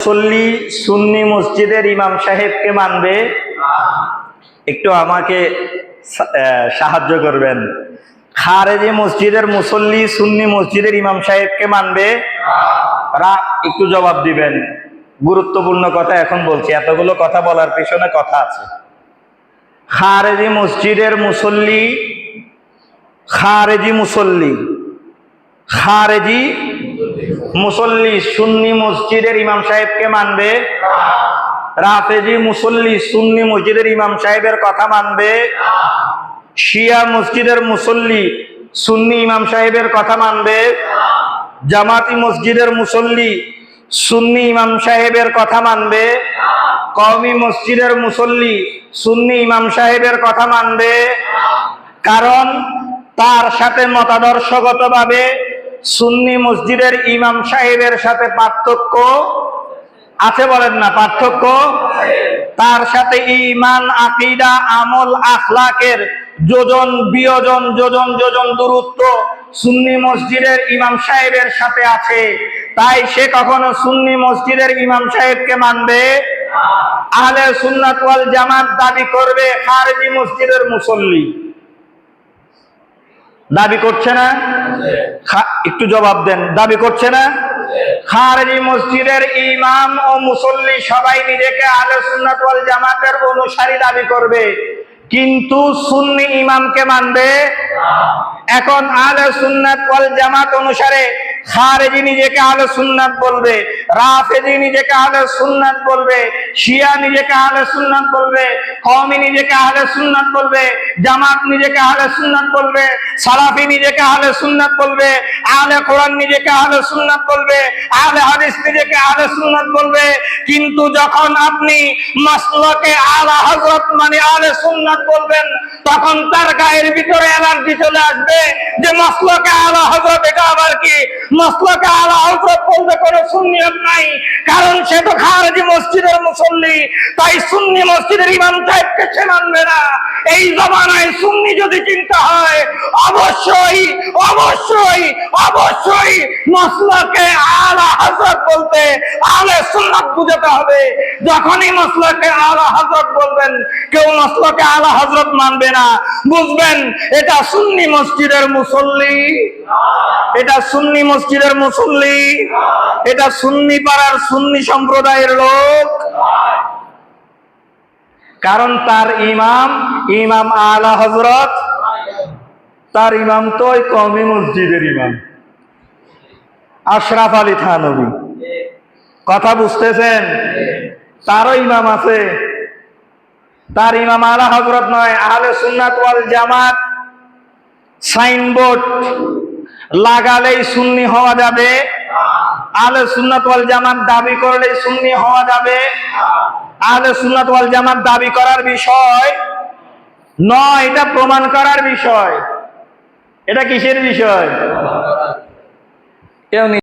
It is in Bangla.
মুসল্লি সুন্নি মসজিদের ইমাম সাহেবকে মানবে। একটু আমাকে সাহায্য করবেন। খারেজি মসজিদের মুসল্লি সুন্নি মসজিদের ইমাম সাহেবকে মানবে। একটু জবাব দিবেন। গুরুত্বপূর্ণ কথা এখন বলছি, এতগুলো কথা বলার পিছনে কথা আছে। খারেজি মসজিদের মুসল্লি, খারেজি মুসল্লি, খারেজি মুসল্লি সুন্নি মসজিদের ইমাম সাহেবকে মানবে। রাফেজি মুসল্লি সুন্নি মসজিদের ইমাম সাহেবের কথা মানবে। শিয়া মসজিদের মুসল্লি সুন্নি ইমাম সাহেবের কথা মানবে। জামাতি মসজিদের মুসল্লি সুন্নি ইমাম সাহেবের কথা মানবে। কওমি মসজিদের মুসল্লি সুন্নি ইমাম সাহেবের কথা মানবে। কারণ তার সাথে মতাদর্শগতভাবে সুন্নি মসজিদের ইমাম সাহেবের সাথে পার্থক্য আছে বলেন না, পার্থক্য? তার সাথে ইমান আকিদা, আমল, আখলাকের যোজন, বিয়োজন, যোজন যোজন দূরত্ব সুন্নি মসজিদের ইমাম সাহেবের সাথে আছে। তাই সে কখনো সুন্নি মসজিদের ইমাম সাহেবকে মানবে? আহলে সুন্নাত জামাত দাবি করবে, খারেজি মসজিদের মুসল্লি। দাবি করছে না? একটু জবাব দেন। দাবি করছে না? খারেজি মসজিদের ইমাম ও মুসল্লি সবাই নিজেকে আলে সুন্নাত ওয়াল জামাতের অনুসারী দাবি করবে। কিন্তু সুন্নি ইমামকে মানবে এখন আলে সুন্নাত ওয়াল জামাত অনুসারে খারেজি নিজেকে আলে সুন্নাত বলবে, রাফেজি নিজেকে আলে সুন্নাত বলবে, শিয়া নিজেকে আলে সুন্নাত বলবে, কওমি নিজেকে আলে সুন্নাত বলবে, জামাত নিজেকে আলে সুন্নাত বলবে, সালাফি নিজেকে আলে সুন্নাত বলবে আলে কোরআন নিজেকে আলে সুন্নাত বলবে আলে হাদিস নিজেকে আলে সুন্নাত বলবে। কিন্তু যখন আপনি মাসলাকে আলা হযরত মানে আলে সুন্নাত বলবেন, তখন তার গায়ের ভিতরে এনার্জি চলে আসবে যে মাসলাকে আলা হযরত এটা আবার কি মাসলাকে আলা হযরত বলতে কোনো সুন্নিয়ত নাই। কারণ সে তো খারেজি মসজিদের মুসল্লি। তাই সুন্নি মসজিদের ইমাম সাহেবকে সে মানবে না। এই জমানায় সুন্নি যদি চিন্তা হয় অবশ্যই অবশ্যই অবশ্যই মসলাকে আলা হযরত বলতে আলে সুন্নাত বুঝাতে হবে। যখনই মসলাকে আলা হযরত বলবেন, কেউ মসলাকে আলা হযরত মানবে না। বুঝবেন, এটা সুন্নি মসজিদের মুসল্লি। এটা সুন্নি মসজিদের মুসল্লি। এটা সুন্নি পাড়ার সুন্নি সম্প্রদায়ের লোক। কারণ তার ইমাম ইমাম আলা হজরত তার ইমাম তো ওই কমি মসজিদের ইমাম। আশরাফ আলী থানবী কথা বুঝতেছেন? তারও ইমাম আছে। তার ইমাম আলা হজরত নয়, আহলে সুন্নাত ওয়াল জামাত। সাইনবোর্ড লাগালেই সুন্নি হওয়া যাবে। আহলে সুন্নাত ওয়াল জামাত দাবি করলেই সুন্নি হওয়া যাবে। আহলে সুন্নাত ওয়াল জামাত দাবি করার বিষয় নয়, এটা প্রমাণ করার বিষয়। এটা কিসের বিষয়?